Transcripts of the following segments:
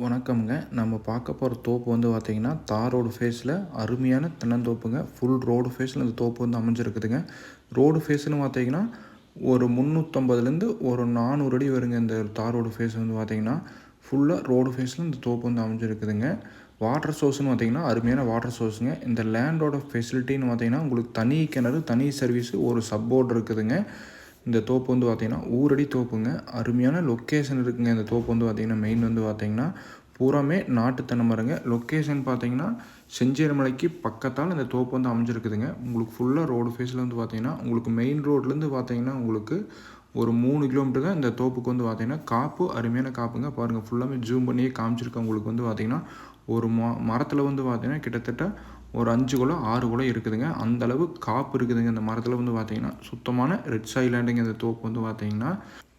வணக்கம்ங்க. நம்ம பார்க்க போகிற தோப்பு வந்து பார்த்திங்கன்னா தார் ரோடு ஃபேஸில் அருமையான தென்னந்தோப்புங்க. ஃபுல் ரோடு ஃபேஸில் இந்த தோப்பு வந்து அமைஞ்சிருக்குதுங்க. ரோடு ஃபேஸ்னு பார்த்தீங்கன்னா ஒரு முந்நூற்றம்பதுலேருந்து ஒரு நானூறு அடி வருங்க இந்த தார் ரோடு ஃபேஸ் வந்து பார்த்திங்கன்னா. ஃபுல்லாக ரோடு ஃபேஸில் இந்த தோப்பு வந்து அமைஞ்சிருக்குதுங்க. வாட்டர் சோர்ஸ்னு பார்த்தீங்கன்னா அருமையான வாட்டர் சோர்ஸுங்க இந்த லேண்டோட ஃபெசிலிட்டின்னு பார்த்தீங்கன்னா உங்களுக்கு தனி கிணறு தனி சர்வீஸு ஒரு சப்போர்ட் இருக்குதுங்க. இந்த தோப்பு வந்து பார்த்திங்கன்னா ஊரடி தோப்புங்க. அருமையான லொக்கேஷன் இருக்குங்க இந்த தோப்பு வந்து பார்த்திங்கன்னா. மெயின் வந்து பார்த்திங்கன்னா பூராமே நாட்டு தென்னை மரங்க லொக்கேஷன் பார்த்தீங்கன்னா செஞ்சேரிமலைக்கு பக்கத்தால் இந்த தோப்பு வந்து அமைஞ்சிருக்குதுங்க. உங்களுக்கு ஃபுல்லாக ரோடு ஃபேஸில் வந்து பார்த்தீங்கன்னா உங்களுக்கு மெயின் ரோட்லேருந்து பார்த்தீங்கன்னா உங்களுக்கு ஒரு மூணு கிலோமீட்டர் தான் இந்த தோப்புக்கு வந்து பார்த்தீங்கன்னா காப்பு அருமையான காப்புங்க. பாருங்கள் ஃபுல்லாமே ஜூம் பண்ணியே காமிச்சிருக்கேன் உங்களுக்கு வந்து பார்த்தீங்கன்னா ஒரு ம மரத்தில் வந்து பார்த்தீங்கன்னா கிட்டத்தட்ட ஒரு அஞ்சு குலம் ஆறு குலம் இருக்குதுங்க. அந்தளவு காப்பு இருக்குதுங்க. இந்த மரத்தில் வந்து பார்த்திங்கன்னா சுத்தமான ரெட் சைலாண்டுங்க இந்த தோப்பு வந்து பார்த்தீங்கன்னா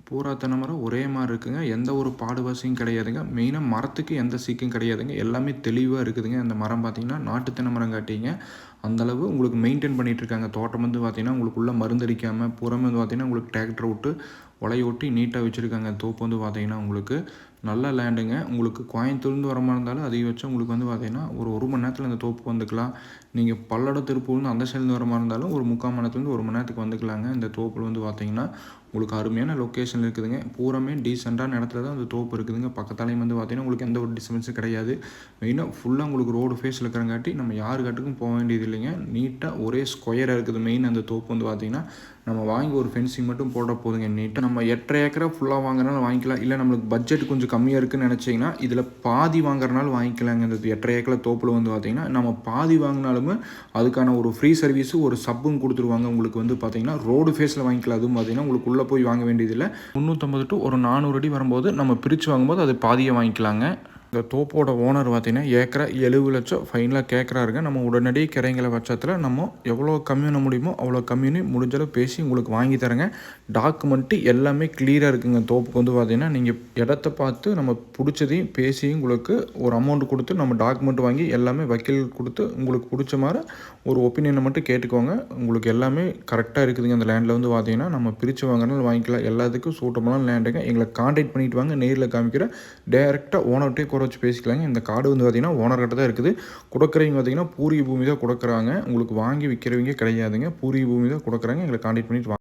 பூரா தென்னை மரம் ஒரே மாதிரி இருக்குதுங்க எந்த ஒரு பாடுவாசியும் கிடையாதுங்க. மெயினாக மரத்துக்கு எந்த சீக்கும் கிடையாதுங்க. எல்லாமே தெளிவாக இருக்குதுங்க. இந்த மரம் பார்த்திங்கன்னா நாட்டு தென்னை மரம் காட்டிங்க. அந்தளவு உங்களுக்கு மெயின்டைன் பண்ணிகிட்ருக்காங்க தோட்டம் வந்து பார்த்திங்கன்னா உங்களுக்குள்ளே மருந்தடிக்காமல் புறமே வந்து பார்த்திங்கன்னா உங்களுக்கு டிராக்டர் விட்டு உலைய ஒட்டி நீட்டாக வச்சுருக்காங்க. தோப்பு வந்து பார்த்திங்கன்னா உங்களுக்கு நல்ல லேண்டுங்க உங்களுக்கு கோயம்புத்தூர்ந்து வர மாதிரி இருந்தாலும் அதிகபட்சம் உங்களுக்கு வந்து பார்த்திங்கன்னா ஒரு ஒரு மணி நேரத்தில் இந்த தோப்பு வந்துக்கலாம். நீங்கள் பல்லட திருப்பூர்னு அந்த சைட்லேருந்து வர மாதிரி இருந்தாலும் ஒரு முக்கால் மணி நேரத்துலேருந்து ஒரு மணி நேரத்துக்கு வந்துக்கலாங்க. இந்த தோப்பில் வந்து பார்த்திங்கன்னா உங்களுக்கு அருமையான லொக்கேஷன் இருக்குதுங்க. பூராமே டீசெண்டான இடத்துல தான் அந்த தோப்பு இருக்குதுங்க. பக்கத்தாலையும் வந்து பார்த்திங்கன்னா உங்களுக்கு எந்த ஒரு டிஸ்டர்பன்ஸும் கிடையாது. மெயினாக ஃபுல்லாக உங்களுக்கு ரோடு ஃபேஸில் இருக்கிறங்காட்டி நம்ம யார் காட்டுக்கும் போக வேண்டியது இல்லைங்க. நீட்டாக ஒரே ஸ்கொயராக இருக்குது மெயின் அந்த தோப்பு வந்து பார்த்திங்கன்னா. நம்ம வாங்கி ஒரு ஃபென்சிங் மட்டும் போட போதுங்க. நீட்டாக நம்ம எட்டரை ஏக்கரை ஃபுல்லாக வாங்குறனால வாங்கிக்கலாம். இல்லை நம்மளுக்கு பட்ஜெட் கொஞ்சம் கம்மியாக இருக்குன்னு நினச்சிங்கன்னா இதில் பாதி வாங்குறனால வாங்கிக்கலாங்க. இந்த எட்டரை ஏக்கரில் தோப்பில் வந்து பார்த்திங்கன்னா நம்ம பாதி வாங்கினாலுமே அதுக்கான ஒரு ஃப்ரீ சர்வீஸு ஒரு சப்பும் கொடுத்துருவாங்க. உங்களுக்கு வந்து பார்த்திங்கன்னா ரோடு ஃபேஸில் வாங்கிக்கலாம். அதுவும் பார்த்திங்கன்னா உங்களுக்குள்ள போய் வாங்க வேண்டியதில்லை. முந்நூற்றம்பது டு ஒரு நானூறு அடி வரும்போது நம்ம பிரித்து வாங்கும்போது அது பாதியை வாங்கிக்கலாங்க. இந்த தோப்போட ஓனர் பார்த்தீங்கன்னா ஏக்கரை எழுபது லட்சம் ஃபைனலாக கேட்குறாருங்க. நம்ம உடனடி கிடைங்கிற பட்சத்தில் நம்ம எவ்வளோ கம்மியான முடியுமோ அவ்வளோ கம்மியூனி முடிஞ்சளவு பேசி உங்களுக்கு வாங்கி தரேங்க. டாக்குமெண்ட்டு எல்லாமே கிளியராக இருக்குங்க. தோப்புக்கு வந்து பார்த்தீங்கன்னா நீங்கள் இடத்த பார்த்து நம்ம பிடிச்சதையும் பேசியும் உங்களுக்கு ஒரு அமௌண்ட் கொடுத்து நம்ம டாக்குமெண்ட் வாங்கி எல்லாமே வக்கீல் கொடுத்து உங்களுக்கு பிடிச்ச மாதிரி ஒரு ஒப்பீனியனை மட்டும் கேட்டுக்கோங்க. உங்களுக்கு எல்லாமே கரெக்டாக இருக்குதுங்க. அந்த லேண்டில் வந்து பார்த்தீங்கன்னா நம்ம பிரித்து வாங்கினாலும் வாங்கிக்கலாம். எல்லாத்துக்கும் சூட்டமான லேண்டுங்க எங்களை கான்டாக்ட் பண்ணிட்டு வாங்க. நேரில் காமிக்கிற டேரெக்டாக ஓனர்கிட்டே குறை வச்சு பேசிக்கலாங்க. இந்த காடு வந்து பார்த்திங்கன்னா ஓனர்கிட்ட தான் இருக்குது. கொடுக்குறவங்க பார்த்திங்கன்னா பூரிய பூமி தான் கொடுக்குறாங்க. உங்களுக்கு வாங்கி விற்கிறவங்க கிடையாதுங்க. பூரிய பூமி தான் கொடுக்குறாங்க. எங்களை காண்டாக்ட் பண்ணிட்டு வாங்க.